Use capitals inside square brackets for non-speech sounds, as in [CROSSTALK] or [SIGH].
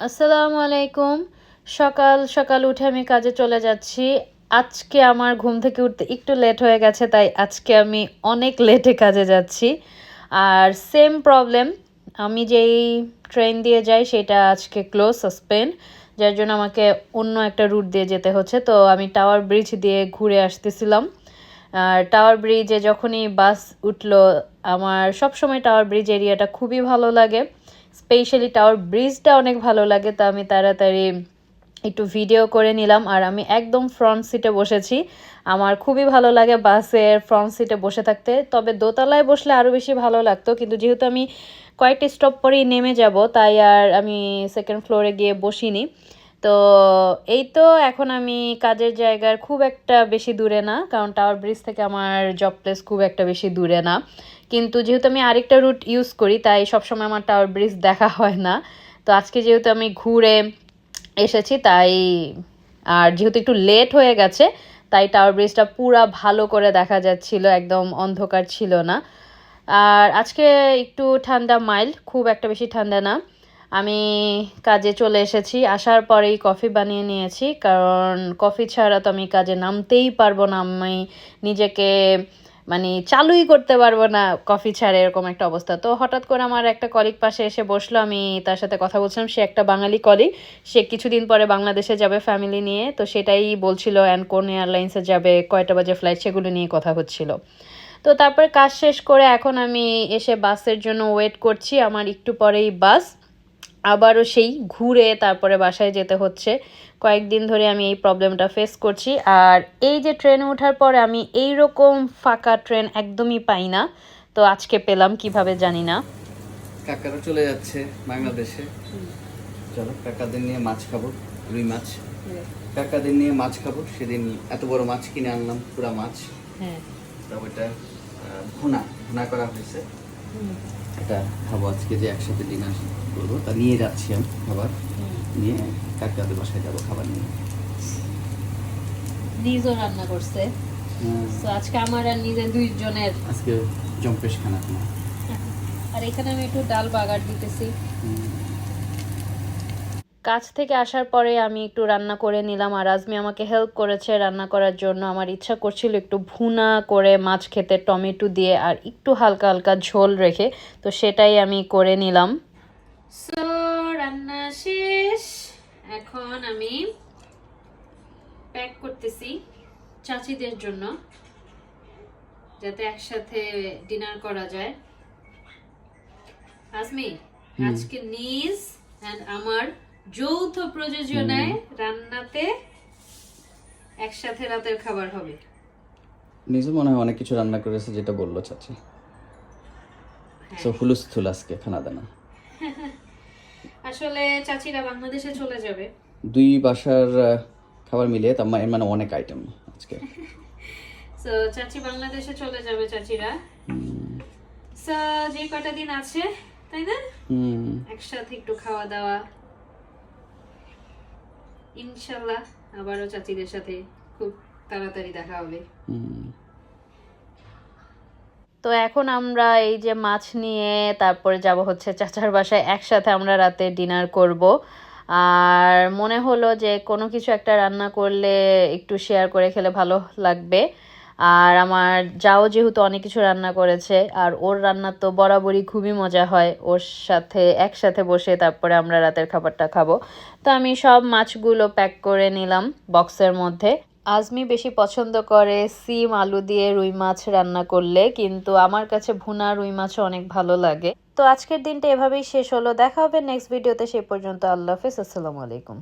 আসসালামু আলাইকুম। সকাল সকাল উঠে আমি কাজে চলে যাচ্ছি। আজকে আমার ঘুম থেকে উঠতে একটু লেট হয়ে গেছে, তাই আজকে আমি অনেক লেটে কাজে যাচ্ছি। আর সেম প্রবলেম আমি যেই ট্রেন দিয়ে যাই সেটা আজকে ক্লোজ সাসপেন্ড যার জন্য আমাকে অন্য একটা রুট দিয়ে যেতে হচ্ছে। তো আমি টাওয়ার ব্রিজ দিয়ে ঘুরে আসতেছিলাম। আর টাওয়ার ব্রিজে যখনই বাস উঠল, আমার সবসময় টাওয়ার ব্রিজ এরিয়াটা খুবই ভালো লাগে। স্পেশালি টাওয়ার ব্রিজটা অনেক ভালো লাগে, তো আমি তাড়াতাড়ি একটু ভিডিও করে নিলাম। আর আমি একদম ফ্রন্ট সিটে বসেছি। আমার খুবই ভালো লাগে বাসের ফ্রন্ট সিটে বসে থাকতে। তবে দোতলায় বসলে আরও বেশি ভালো লাগতো, কিন্তু যেহেতু আমি কয়েকটি স্টপ পরেই নেমে যাব, তাই আর আমি সেকেন্ড ফ্লোরে গিয়ে বসিনি। তো এই তো এখন আমি কাজের জায়গার খুব একটা বেশি দূরে না, কারণ টাওয়ার ব্রিজ থেকে আমার জব প্লেস খুব একটা বেশি দূরে না। কিন্তু যেহেতু আমি আরেকটা রুট ইউজ করি, তাই সবসময় আমার টাওয়ার ব্রিজ দেখা হয় না। তো আজকে যেহেতু আমি ঘুরে এসেছি, তাই আর যেহেতু একটু লেট হয়ে গেছে, তাই টাওয়ার ব্রিজটা পুরা ভালো করে দেখা যাচ্ছিল, একদম অন্ধকার ছিল না। আর আজকে একটু ঠান্ডা মাইল্ড খুব একটা বেশি ঠান্ডা না। আমি কাজে চলে এসেছি। আসার পরেই কফি বানিয়ে নিয়েছি, কারণ কফি ছাড়া তো আমি কাজে নামতেই পারব না। আমি নিজেকে মানে চালুই করতে পারব না কফি ছাড়া, এরকম একটা অবস্থা। তো হঠাৎ করে আমার একটা কলিগ পাশে এসে বসল, আমি তার সাথে কথা বলছিলাম। সে একটা বাঙালি কলিগ সে কিছুদিন পরে বাংলাদেশে যাবে ফ্যামিলি নিয়ে। তো সেটাই বলছিল অ্যান্ড কোন এয়ারলাইন্সে যাবে, কয়টা বাজে ফ্লাইট সেগুলো নিয়ে কথা হচ্ছিল। তো তারপরে কাজ শেষ করে এখন আমি এসে বাসের জন্য ওয়েট করছি। আমার একটু পরেই বাস আবারও সেই ঘুরে তারপরে বাসায় যেতে হচ্ছে। কয়েকদিন ধরে আমি এই প্রবলেমটা ফেস করছি। আর এই যে ট্রেনে ওঠার পরে আমি এই রকম ফাঁকা ট্রেন একদমই পাই না। তো আজকে পেলাম কীভাবে জানি না। কাকারা চলে যাচ্ছে বাংলাদেশে। চলো কাকাদের নিয়ে মাছ খাব রুই মাছ। কাকাদের নিয়ে মাছ খাব সেদিন এত বড় মাছ কিনে আনলাম পুরা মাছ। হ্যাঁ। তারপর এটা ভুনা ভুনা করা হয়েছে। এটা খাব আজকে যে একসাথে ডিনার করব। তা নিয়ে যাচ্ছি আমি খাবার নিয়ে কাকাদের বাসায় যাব খাবার নিয়ে। নিজও রান্না করছে। তো আজকে আমার আর নিজের দুইজনের। আজকে জম্পেশ খানা আর এখানে আমি একটু ডাল বাগার দিতেছি। কাজ থেকে আসার পরে আমি একটু রান্না করে নিলাম আর আজমি আমাকে হেল্প করেছে রান্না করার জন্য। আমার ইচ্ছা করছিল একটু ভুনা করে মাছ খেতে টমেটো দিয়ে আর একটু হালকা হালকা ঝোল রেখে তো সেটাই আমি করে নিলাম। সো রান্না শেষ। এখন আমি প্যাক করতেছি চাচিদের জন্য যাতে একসাথে ডিনার করা যায়। আজমি আজকে নিজ এন্ড আমার যৌথ প্রযোজনায় রান্নাতে একসাথে রাতের খাবার হবে। নিজে মনে হয় অনেক কিছু রান্না করেছে যেটা বলল চাচি। সো হুলুস থুল আজকে খানা দানা। [LAUGHS] আসলে চাচিরা বাংলাদেশে চলে যাবে। দুই বাসার খাবার মিলিয়ে তার মানে- অনেক আইটেম আজকে। [LAUGHS] সো চাচি বাংলাদেশে চলে যাবে চাচিরা। সো যে কটা দিন আছে তাই না? হুম। একসাথে একটু খাওয়া দাওয়া। ইনশাল্লাহ আবারও চাচিদের সাথে খুব তাড়াতাড়ি দেখা হবে। তো এখন আমরা এই যে মাছ নিয়ে তারপরে যাব হচ্ছে চাচার বাসায় একসাথে আমরা রাতে ডিনার করব। আর মনে হলো যে কোনো কিছু একটা রান্না করলে একটু শেয়ার করে খেলে ভালো লাগবে। আর আমার যাও যেহেতু অনেক কিছু রান্না করেছে, আর ওর রান্না তো বরাবরই খুবই মজা হয়। ওর সাথে, একসাথে বসে তারপরে আমরা রাতের খাবারটা খাব। তো আমি সব মাছগুলো প্যাক করে নিলাম বক্সের মধ্যে। আজমি বেশি পছন্দ করে সিম, আলু দিয়ে রুই মাছ রান্না করলে, কিন্তু আমার কাছে ভুনা রুই মাছও অনেক ভালো লাগে। তো আজকের দিনটা এভাবেই শেষ হলো। দেখা হবে নেক্সট ভিডিওতে সে পর্যন্ত আল্লাহ হাফিজ, আসসালামু আলাইকুম।